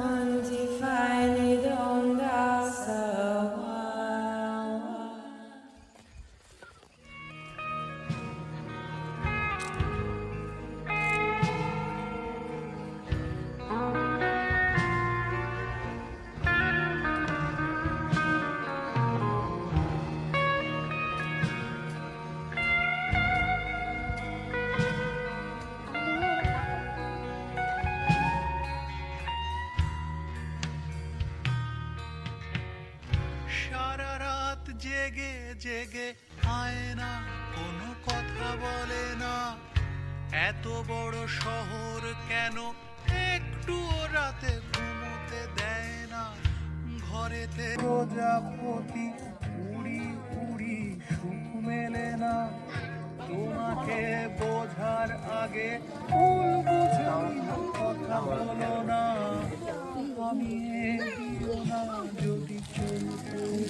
one defined. জেগে আয় না কোনো কথা বলে না। এত বড় শহর কেন একটু রাতে ঘুমোতে দেয় না? ঘরেতে প্রজাপতি উড়ি উড়ি সুখ মেলে না। তোমাকে বোঝার আগে কথা বলো না। আমি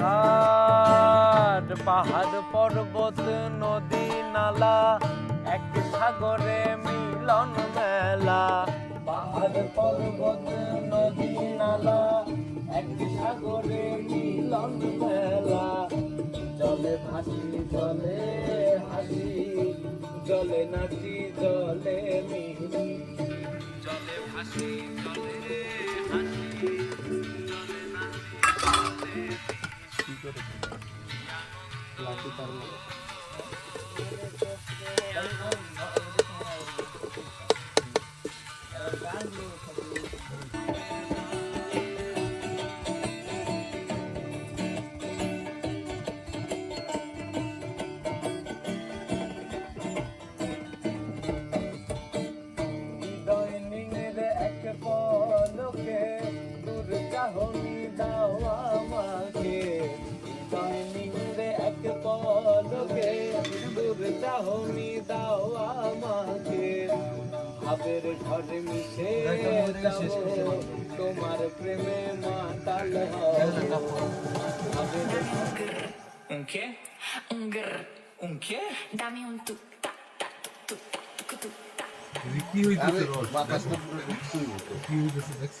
আর পাহাড় পর্বত নদী নালা এক সাগরে মিলন মেলা। পাহাড় পর্বত নদী নালা এক সাগরে মিলন মেলা। জলে ভাসি জলে হাসি জলে নাচি জলে মিলি। জলে ভাসি জলে হাসি জলে নাচি জলে দৈনিকের চাহনি দাও আমাকে। ভাবের ঘরে মিশে তোমার প্রেমে মাতাল Un qué? Un grr. Un qué? Dame un tu ta ta tu ta tu tu ta. কি হইতেছে রস কি হইতেছে দেখছ?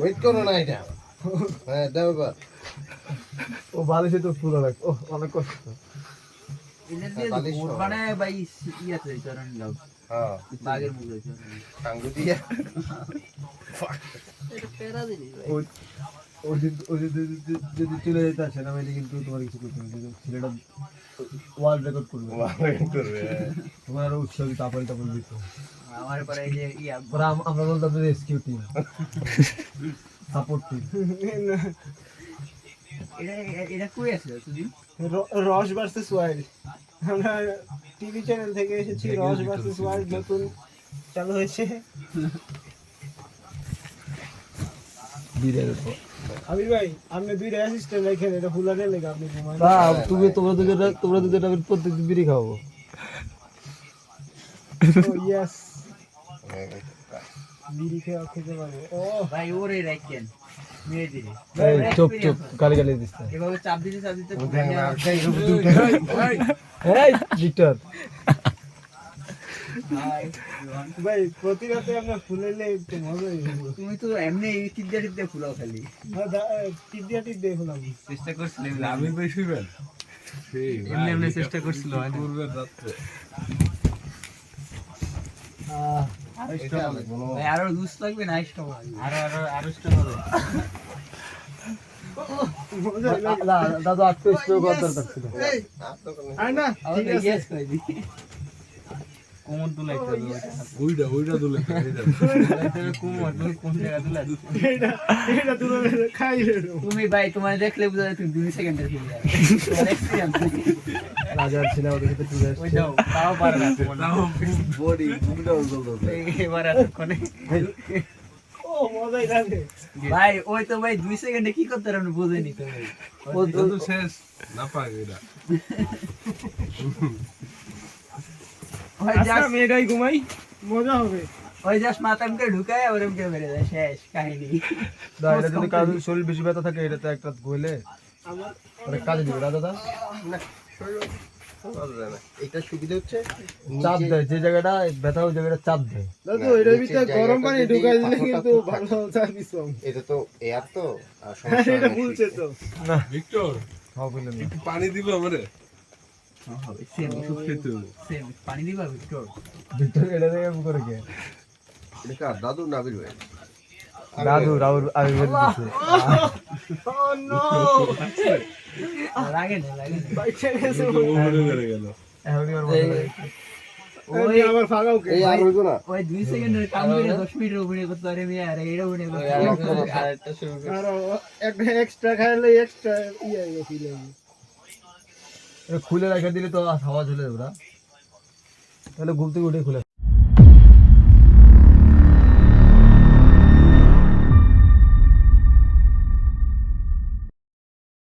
ওয়েট করো না এটা। হ্যাঁ দাও এবার। ও বালিশে তো পুরো ও অনেক কষ্ট। যদি- ও যদি যদি- যদি চলে যেতে আসে না কিন্তু তোমার কিছু করতে হবে ছেলেটা ওয়ার্ল্ড রেকর্ড করবে। তোমার আরও উৎসাহ দিতে দিত। আমার পরে এই যে ইয়া পরে আম- আমরা বলতাম যে রেস্কিউ টিম সাপোর্ট টিম এটা এটা কই আছে সুদিন রস ভার্সেস ওয়াইল্ড আমরা টিভি চ্যানেল থেকে এসেছি রস ভার্সেস ওয়াইল্ড নতুন চালু হয়েছে। বীরের উপর আবির ভাই আপনি দুইটা অ্যাসিস্ট্যান্ট এটা হুলানের লেগে আপনি ঘুমান তুমি তোমরা দুজন তোমরা দুজন আমি প্রত্যেকদিন বিড়ি খাব। ইয়েস তুমি তো এমনি টিপদা টিপদা ফুলাও খালি টিপ দিয়ে ফুলাম চেষ্টা করছিলে আমি এমনি এমনি চেষ্টা করছিল রাত্রে ভাই আরও জুস লাগবে না স্টপ আরও আরও আরও হবে। দাদা আটকে দাদু করতে স্প্রে করার দরকার ছিল। আর না? ঠিক আছে। কোমর তুলাইতে হবে ওইটা ওইটা খাই কোমর তুমি কোন জায়গা তুলা এটা এটা তুমি খাই তুমি ভাই তোমার দেখলে বুঝা যায় তুমি দুই সেকেন্ডের ফিরে যাবে রাজার ছিল ওদের সাথে চলে ওই আসছে তাও পারে না বডি এবার এতক্ষণে ভাই ওই তো ভাই দুই সেকেন্ডে কি করতে পারে বুঝেনি তো ভাই। ও তো শেষ না পাক এটা। ওই আচ্ছা জাস্ট আমি এটাই ঘুমাই মজা হবে। ওই জাস্ট মাথা মুখে ঢুকায় আর মুখে মেরে দেয় শেষ কাহিনী। দা যদি কারও শরীর বেশি ব্যথা থাকে এটা তো একটা আমার কাজে দিবে। রাজা দা এটা সুবিধা হচ্ছে চাপ দেয় যে জায়গাটা ব্যথা ওই জায়গাটা চাপ দেয়। দাদু এটার ভিতরে গরম পানি ঢুকাই দিলে কিন্তু ভালো সার্ভিস এটা তো এয়ার তো আর সমস্যা এটা ভুলছে তো। না। ভিক্টর খাওয়া বললেন না। একটু পানি দিবে আমারে? সেম ওষুধ খেতে হবে। সেম পানি দিবা ভিক্টর ভিক্টর এটা এরকম করে কে এটা কার? দাদু নাবির ভাই? দাদু রাউর আবির্ভাব দিচ্ছে ও নো! লাগে না লাগে না বাইচে গেছে। ও গেল? এখনই ওর মনে ওই আবার ফাগাও কে এই আর হইতো না। ওই দুই সেকেন্ডের কাম করে দশ মিনিট অভিনয় করতে পারে মেয়ে আর এইটা অভিনয় করতে পারে। আর একটা এক্সট্রা খাইলে এক্সট্রা ইয়ে ফিল হবে এটা খুলে রেখে দিলে তো হাওয়া চলে ওরা তাহলে ঘুম থেকে উঠে খুলে